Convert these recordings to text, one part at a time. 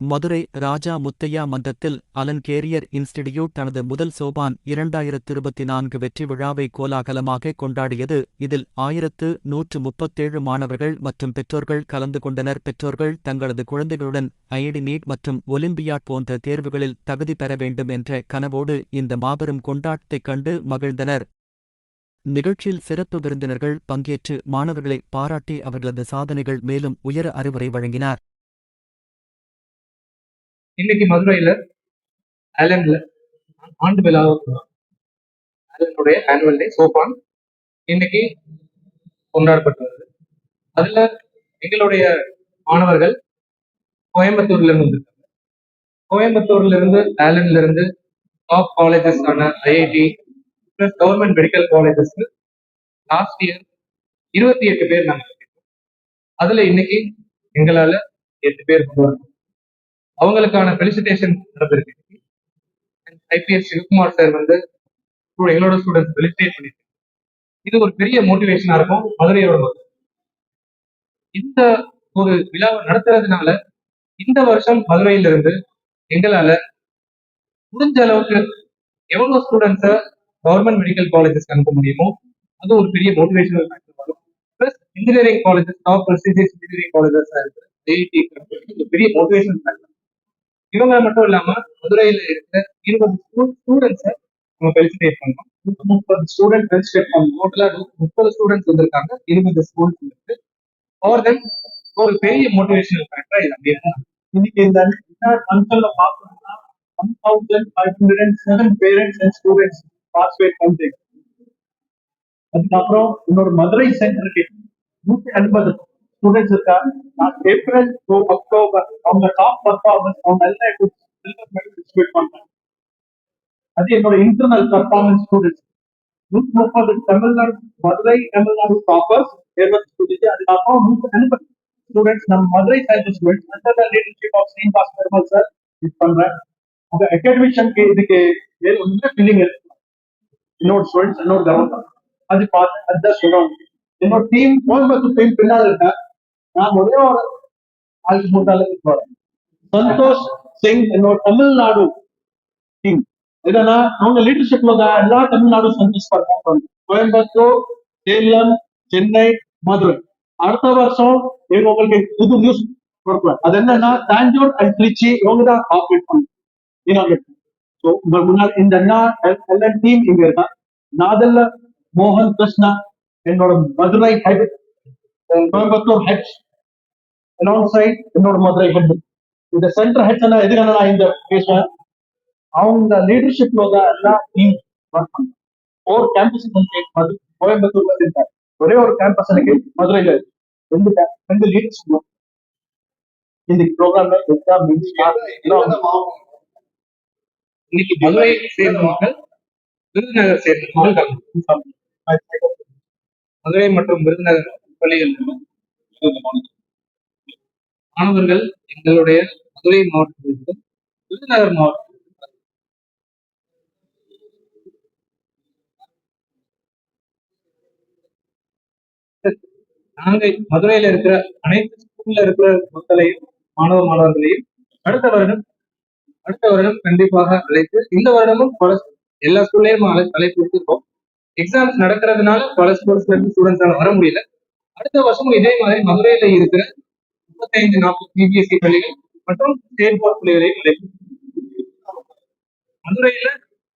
மதுரை ராஜா முத்தையா மன்றத்தில் Alan carrier institute தனது முதல் சோபான் இரண்டாயிரத்து இருபத்தி நான்கு வெற்றி விழாவை கோலாகலமாக கொண்டாடியது. இதில் ஆயிரத்து நூற்று முப்பத்தேழு மாணவர்கள் மற்றும் பெற்றோர்கள் கலந்து கொண்டனர். பெற்றோர்கள் தங்களது குழந்தைகளுடன் ஐடி நீட் மற்றும் ஒலிம்பியாட் போன்ற தேர்வுகளில் தகுதி பெற வேண்டும் என்ற கனவோடு இந்த மாபெரும் கொண்டாட்டத்தைக் கண்டு மகிழ்ந்தனர். நிகழ்ச்சியில் சிறப்பு விருந்தினர்கள் பங்கேற்று மாணவர்களை பாராட்டி அவர்களது சாதனைகள் மேலும் உயர அறிவுரை வழங்கினார். இன்னைக்கு மதுரையில ஆலன்ல ஆண்டு விழா ஆலனுடைய ஆனுவல் டே சோபான் இன்னைக்கு கொண்டாடப்பட்டு வருது அதுல எங்களுடைய மாணவர்கள் கோயம்புத்தூர்ல இருந்து வந்திருக்காங்க. கோயம்புத்தூர்ல இருந்து ஆலன்ல இருந்து டாப் காலேஜஸ்க்கான ஐஐடி பிளஸ் கவர்மெண்ட் மெடிக்கல் காலேஜஸ்க்கு லாஸ்ட் இயர் இருபத்தி எட்டு பேர் நாங்கள் அதுல இன்னைக்கு எங்களால எட்டு பேர் கொண்டு வரணும். அவங்களுக்கான ஃபெலிசிட்டேஷன் நடந்திருக்கு. ஐபிஎஸ் சிவகுமார் சார் வந்து எங்களோட ஸ்டூடெண்ட்ஸ் ஃபெலிசிட்டேட் பண்ணிருக்காங்க இது ஒரு பெரிய மோட்டிவேஷனா இருக்கும். மதுரையோட மக்கள். இந்த ஒரு விழாவை நடத்துறதுனால இந்த வருஷம் மதுரையிலிருந்து எங்களால முடிஞ்ச அளவுக்கு எவ்வளவு ஸ்டூடெண்ட்ஸை கவர்மெண்ட் மெடிக்கல் காலேஜஸ்க்கு அனுப்ப முடியுமோ அது ஒரு பெரிய மோட்டிவேஷனல் ஃபேக்டர் வரும் plus engineering colleges top prestigious engineering colleges இருக்கிற ஐஐடி பெரிய மோட்டிவேஷனல் ஃபேக்டர் இவங்க மட்டும் இல்லாம மதுரையில இருக்கிற இருபது ஸ்டூடெண்ட்ஸை நம்ம ஃபெலிசிட்டேட் பண்ணோம் முப்பது ஸ்டூடெண்ட் ஃபெலிசிட்டேட் பண்ணோம். டோட்டலா முப்பது ஸ்டூடெண்ட்ஸ் வந்திருக்காங்க. இருபது ஸ்கூல்ஸ் இருக்கு. ஓவர் தென் ஒரு பெரிய மோட்டிவேஷனல் ஃபேக்டரா இது அப்படியே இன்னைக்கு இந்த ஃபங்க்ஷன்ல பார்த்தோம்னா one thousand five hundred and seven parents and students participate பண்றீங்க அதுக்கப்புறம் இன்னொரு மதுரை சென்டருக்கு நூத்தி ஐம்பது ஸ்டூடெண்ட்ஸ் இருக்காங்க நான் ஏப்ரல் டு அக்டோபர் அவங்க டாப் பர்ஃபார்மன்ஸ் அவங்க எல்லாம் பார்ட்டிசிபேட் பண்றாங்க அது என்னோட இன்டர்னல் பர்ஃபார்மன்ஸ் ஸ்டூடெண்ட்ஸ் நூத்தி முப்பது தமிழ்நாடு மதுரை தமிழ்நாடு டாப்பர்ஸ் இருபது ஸ்டூடெண்ட்ஸ் அதுக்கப்புறம் நூத்தி ஐம்பது ஸ்டூடெண்ட்ஸ் நம்ம Madurai child students under the leadership of Srinivas Perumal sir இது பண்றேன். உங்க அகாடமிஷனுக்கு இதுக்கு வேறு ஒன்றும் ஃபீலிங் இருக்கு இன்னொரு ஸ்டூடெண்ட்ஸ் இன்னொரு கவர்மெண்ட் அது பார்த்து அதுதான் சொல்லுவாங்க என்னோட டீம் கோயம்புத்தூர் டீம் பின்னால் இருக்கேன். நான் ஒரே ஒரு ஆளுக்கு முன்னால போறேன் சந்தோஷ் சிங் என்னோட தமிழ்நாடு கிங் என்னன்னா அவங்க லீடர்ஷிப்ல தான் எல்லா தமிழ்நாடு சந்தோஷ் பண்றாங்க கோயம்புத்தூர் சேலம் சென்னை மதுரை. அடுத்த வருஷம் இவங்க உங்களுக்கு புது நியூஸ் கொடுக்குவேன் அது என்னன்னா தாஞ்சூர் அண்ட் திருச்சி இவங்க தான் ஆப்ரேட் பண்ணுவாங்க ஸோ உங்க முன்னாடி இந்த எல்லா டீம் இங்க இருக்கா நாதல்ல மோகன் கிருஷ்ணா என்னோட Madurai head Coimbatore head alongside என்னோட மதுரை ஹெட் இந்த சென்டர் எல்லாம் எதுக்காக நான் இந்த பேசுவேன் அவங்க லீடர்ஷிப்ல தான் எல்லா டீம் கேம்பஸ் கோயம்புத்தூர்ல இருக்காரு ஒரே ஒரு கேம்பஸ் எனக்கு மதுரையில இருக்கு. ரெண்டு ரெண்டு லீடர்ஷிப் இந்த ப்ரோக்ராம்ல எக்ஸாம் இன்னைக்கு மதுரை சேர்ந்த மக்கள் விருதுநகர் சேர்ந்த மக்கள் மதுரை மற்றும் விருதுநகர் பள்ளிகள் மாணவர்கள் எங்களுடைய மதுரை மாவட்டத்திலிருந்து விருதுநகர் மாவட்டம் நாங்க மதுரையில இருக்கிற அனைத்து ஸ்கூல்ல இருக்கிற மக்களையும் மாணவ மாணவர்களையும் அடுத்த வருடம் அடுத்த வருடம் கண்டிப்பாக அழைத்து இந்த வருடமும் பல எல்லா ஸ்கூல்லையும் அழை அழைப்பு கொடுத்துருக்கோம் எக்ஸாம்ஸ் நடக்கிறதுனால பல ஸ்கூல்ஸ்ல இருந்து ஸ்டூடெண்ட்ஸால வர முடியல. அடுத்த வருஷமும் இதே மாதிரி மதுரையில இருக்கிற முப்பத்தைந்து நாற்பது சிபிஎஸ்இ பள்ளிகள் மற்றும் ஸ்டேட் போர்ட் பள்ளிகளை அழைப்பு மதுரையில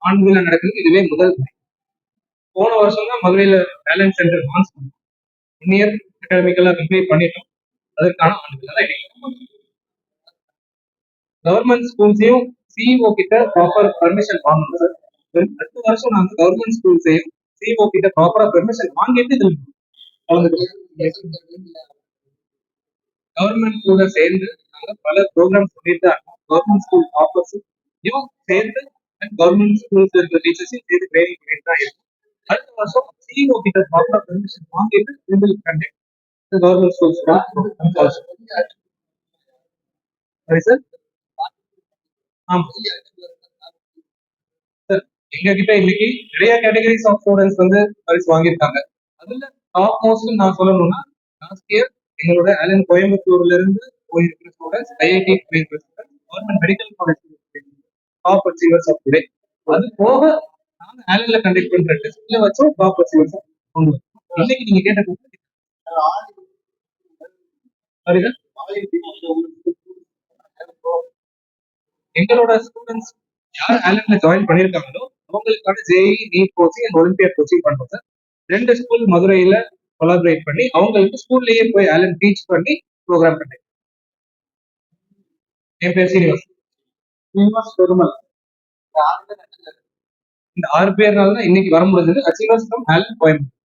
ஆண்டு நடக்கிறது நடக்குது இதுவே முதல் போன வருஷம் தான் மதுரையில பேலன்ஸ் சென்டர் லான்ச் பண்ணோம். ஒன் இயர் அகாடமிக்கெல்லாம் கம்ப்ளீட் பண்ணிட்டோம். அதற்கான ஆண்டுகள் தான் கவர்மெண்ட் ஸ்கூல்ஸையும் சிஇஓ கிட்ட ப்ராப்பர் பர்மிஷன் வாங்கணும் சார் அடுத்த வருஷம் நாங்க கவர்மெண்ட் ஸ்கூல்ஸையும் சிஇஓ கிட்ட ப்ராப்பரா பெர்மிஷன் வாங்கிட்டு கலந்துக்கிறோம் கவர்மெண்ட் கூட சேர்ந்து நாங்க பல ப்ரோக்ராம்ஸ் பண்ணிட்டு தான் கவர்மெண்ட் ஸ்கூல் டாப்பர்ஸையும் சேர்ந்து அண்ட் கவர்மெண்ட் ஸ்கூல்ஸ் இருக்கிற டீச்சர்ஸையும் சேர்ந்து ட்ரைனிங் பண்ணிட்டு தான் இருக்கும். அடுத்த வருஷம் சிஇஓ கிட்ட ப்ராப்பராக பெர்மிஷன் வாங்கிட்டு வில் கண்டக்ட் கவர்மெண்ட் ஸ்கூல்ஸ் சரி சார் ஆமாம் சார் எங்ககிட்ட இன்னைக்கு நிறைய கேட்டகரிஸ் ஆஃப் ஸ்டூடெண்ட்ஸ் வந்து பரிசு வாங்கியிருக்காங்க. அதுல டாப் மோஸ்ட் நான் சொல்லணும்னா லாஸ்ட் இயர் எங்களோட அலன் கோயம்புத்தூர்ல இருந்து போயிருக்கிற students IIT government medical college top achievers of today அது போக நாங்க ஆலன்ல கண்டக்ட் பண்ற டெஸ்ட்ல வச்சும் டாப் அச்சீவர்ஸ் கொண்டு இன்னைக்கு நீங்க கேட்ட எங்களோட ஸ்டூடெண்ட்ஸ் யார் ஆலன்ல ஜாயின் பண்ணிருக்காங்களோ அவங்களுக்கான JEE NEET coaching and olympiad coaching பண்றோம் சார். ரெண்டு ஸ்கூல் மதுரையில கொலாபரேட் பண்ணி அவங்களுக்கு ஸ்கூல்லயே போய் ஆலன் டீச் பண்ணி ப்ரோக்ராம் பண்ணி. என் பேர் சீனிவாஸ் ஸ்ரீனிவாஸ் பெருமல் இந்த ஆறு பேர்னால தான் இன்னைக்கு வர முடிஞ்சது. Achievers from Allen Coimbatore.